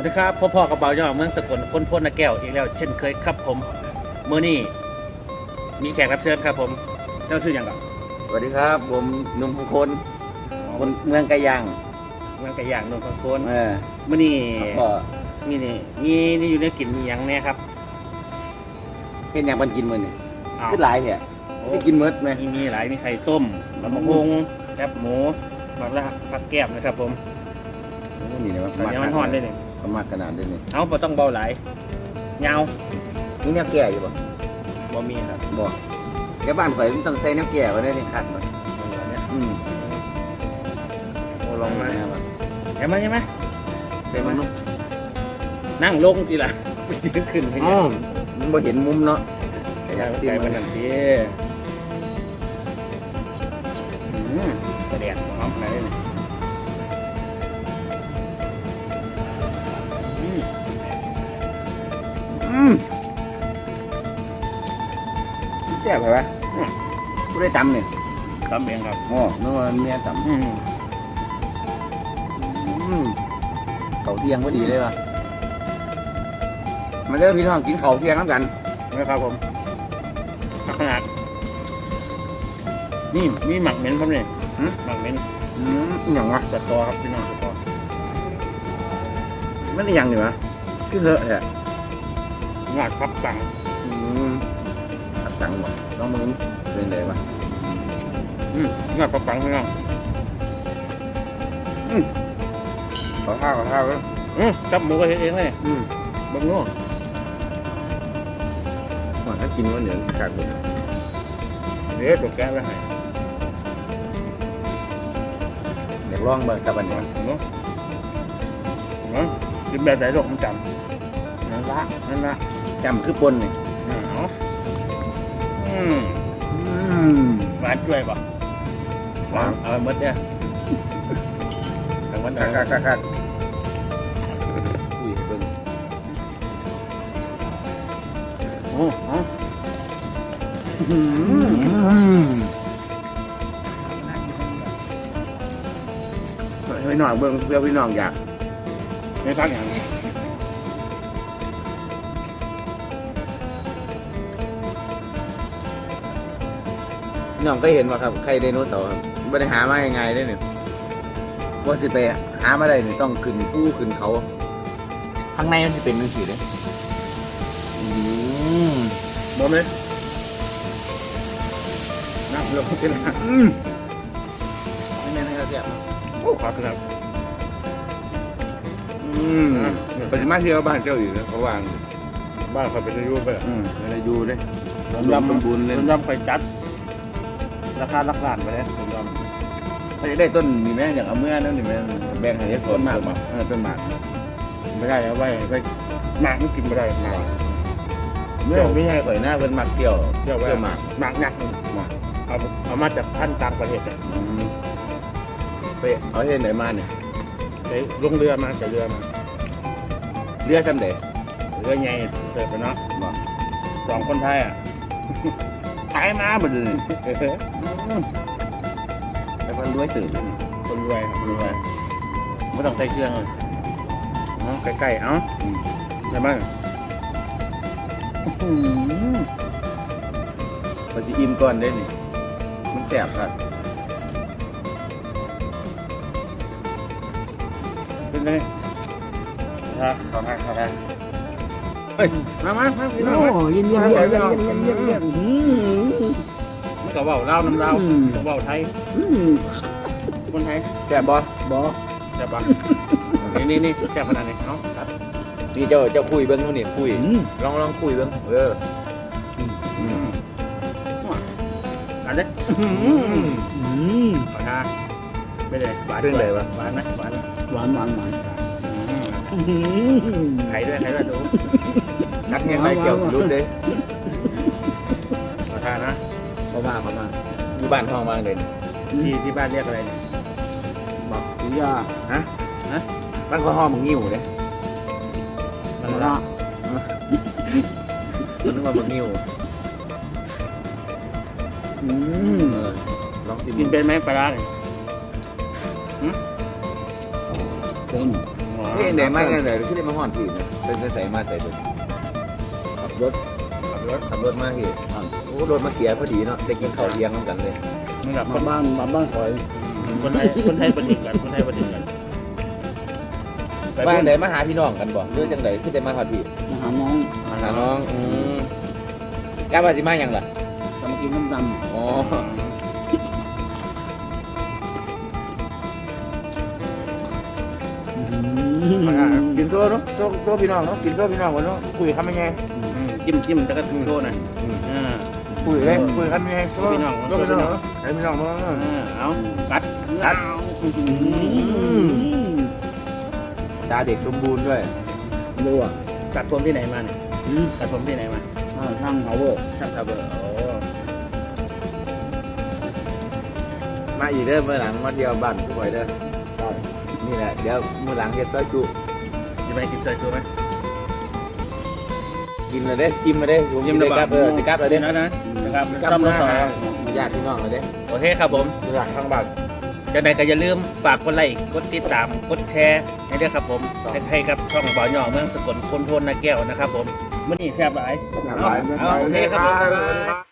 วัสดีครับพ่อพ่อกระเป๋าจังหวัดเมืองสกลคนพ้นนาแก้วอีกแล้ว เช่นเคยครับผมเมื่อนี้มีแขกรับเชิญครับผมเจ้าชื่ออย่างก่อนสวัสดีครับ ผมหนุ่มคน คนเมืองไกะยางเมืองไก่ย่างนนทโคนเออเมื่อนี้ก็มีนี่มีนี่อยู่ในกลิ่นมีหยังแน่ครับเห็นอย่างมันกินมื้อนี่อ้าวคือหลายแท้โอ้ได้กินหมดไหมมีมีหลายมีไข่ต้มลำมะฮงแคบหมูหมักละผักแก้มนะครับผมโอ้นี่นะมันตอนนี้มันห่อนเลยนี่มั นมากขนาดนี้นี่เอาบ่ต้องเบาหลายเงานี่แนวแก่อยู่บ่บ่มีครับบ่แกบ้านข่อยมันต้องใส่แนวแก่ไว้ได้นี่คักมันแบบเนี้ยอืมโอ้ลองมาแนวว่ะเห็นไหมใช่ไหมใส่มันเนาะนั่งลงทีละไปยืนขึ้นไปอ๋เนี่อยมันบ่เห็นมุมเนาะแต่อไก่ยากมันกินไก่มัมันนนั่นสิอืมกระเดียดหอมขนาดนี้เลย แซ่บไปปะกูได้ตำนี่ตำเองครับอ๋อนึกว่าเมียตำอืมอืมเขาเที่ยงพอดีเลยว่ะมาเริ่มพี่น้องกินเขาวเที่ยงน้ำกันนะครับผมขนาดนี่มีหมักเหม็นครับเนี่ยหืมหมักเหม็นอืมอหย่างวะจัดตอครับพี่น้องจัดตอมันอหย่างนี่วะคือเหอะแหละ งาดพับตังอืมตัดตังค์บ่น้องมึงเป็นไงวะอืมงาดพับตังพี่น้องขอข้าวขอข้าวแล้วอืมจับหมูก็เฮ็ดเองเลยอืมเบังนู้นว่าถ้ากินก็เหนือขาดหมดเดี๋ยวตัวแก้ไว้ให้อยากลองเบิ่งกับอันนี้เนาะเนาะกินแบบไหนลูกมันจำ นั่นละนั่นละจำคือปนนี่อ่าเอาอืมอืมหวานด้วยป่ะหวานเอาหมดเนี่ยเอาหมดคัเอากคักคักคักอุ้ยเบิ่งโอ้โหอืมให้พี่น้องเบิ่งเพื่อพี่น้องอยากไม่พักอย่างนี้ น้องเคยเห็นว่าครับใครไดโนเสาร์ครับไม่ได้หามายังไงได้เนี่ยว่าจะไปหามาได้เนี่ยต้องขึ้นภูขึ้นเขา ข้างในมันจะเป็นหนังสือเลยอืมบอมเลยน้ำลงที่ละอืมไม่แน่นะครับเสี่ยโอ้ขอบคุณครับอืมปฏิมาเที่ยวบ้านเจ้าอยู่นะเขาวางบ้านเขาเป็นอายุไปอืมอะไรดูเลยผมรวมยำบุญเลยผมยำไปจัด ราคาลักล้านไปเลยผมยเขาจะได้ต้นนี่ไหมอย่างเอาเมื่อนั่นนี่ไหมแบ่งให้เยอะต้นมากป่ะเออต้นมากไม่ได้เอาไว้ไว้หมากไม่กินไม่ได้หมากเมื่อไม่ใช่ข่อยหน้าเป็นหมักเกี่ยวเที่ยวไว้หมากหมากหนักนี่เอาเอามาจากพันต่างประเทศเนี่ยไปเอาที่ไหนมาเนี่ยไปลงเรือมาจากเรือมาเรือจำเด็เรือใหญ่เติบไปเนาะบอสองคนไทยอะขายมาบ่เลย แต่มันรวยตื่นเลยนี่คนรวยครับคนรวยไม่ต้องใส่เครื่องเลยเอาใกล้ๆเอาได้บ้างอืมพอจะอิ่มก่อนได้นี่ มันแสบครับเป็นไงครับขอทานขอทานเฮ้ย มามามาพี่น้องมาเย็นเย็นเย็นเย็นเย็นเย็นเย็นมัน ก็เบาเล่าวน้ำเล่าวอืมต้องเบาไทยคนไทยแสบบ่บ่แซ่บปะ นี่นี่นี่แซ่บขนาดนี้เนาะครับนี่เจ้าเจ้าคุยเบิ้งนู่นนี่คุยลองลองคุยเบิ้งเอออืมอันนี้ขอทานไม่เลยหวานเรื่องอะไรวะ หวานไหมหวานไหมหวานหวานหวานอืมไข่ด้วยไข่ด้วยดูนักเงี้ยไรเกี่ยวรุ่นเลยขอทานนะ เขามาเขามาอยู่บ้านห้องมาเลยที่ที่บ้านเรียกอะไรเนี่ยบอกสุริยาบ้านเขาห้องมึงงิ้วเลยมันละละมันนึกว่ามึงงิ้วอืมเออลองกินกินเป็นไหมปลาร้าเนี่ยเป็นอ๋อเฮ้ยไหนมากันไหนขึ้นได้มาห่อนพี่นะเป็นใส่มาใส่ตัวขับรถขับรถขับรถมาพี่โอ้ รถมาเสียพอดีเนาะได้กินข้าวเที่ยงน้ำกันเลยนี่แบบคมานบ้านมาบ้านคอยคนไทยคนไทยประดิษฐ์กันคนไทยประดิษฐ์กันไปบ้าพูนดไหนมาหาพี่น้องกันบ่เรื่องจังไดขึ้นได้มาหาพี่มาหาน้องมาหาน้องอืมกล้ามาสิมาหยังล่ะจะมากินน้ำดำอ๋อกินโซ่เนาะโซ่โซ่พี่น้องเนาะกินโซ่พี่น้องกันเนาะคุยคำยังไงอืมจิ้มจิ้มแล้วก็โชว์หน่อย อ่าคุยเลยคุยคำยังไงโซ่พี่น้องโซ่พี่น้องเนาะให้พี่น้องเนาะอ่าเอากัดกัดมตาเด็กสมบูรณ์ด้วยดูอะกัดผมที่ไหนมาเนี่ยอืมกัดผมที่ไหนมาอ่านั่งเขาเวอร์ช่างทาเบอร์โอ้มาอีกเด้อเมื่อหลังมาเที่ยวบ้านทุกคนเด้อนี่แหละเดี๋ยวมื่อหลังเฮ็ดซอยจุยไปกินซอยจูไหม กินเลยเด้กินมาเด้ผมกินเลยครับเออสิครับเลยเด้นะนะนะครับกลับต้อมรมาถสองหาญาติพี่น้องเลยเด้โอเคครับผมที่หลังข้างบ้านจะได้ก็อย่าลืมฝากกดไลค์กดติดตามกดแชร์ให้ด้วยครับผมให้ให้กับช่องบ่าวหย่อเมืองสกลคนโทนนาแก้วนะครับผมมื่อนี้แซ่บหลายหลายเอาโอเคครับผมบ๊ายบาย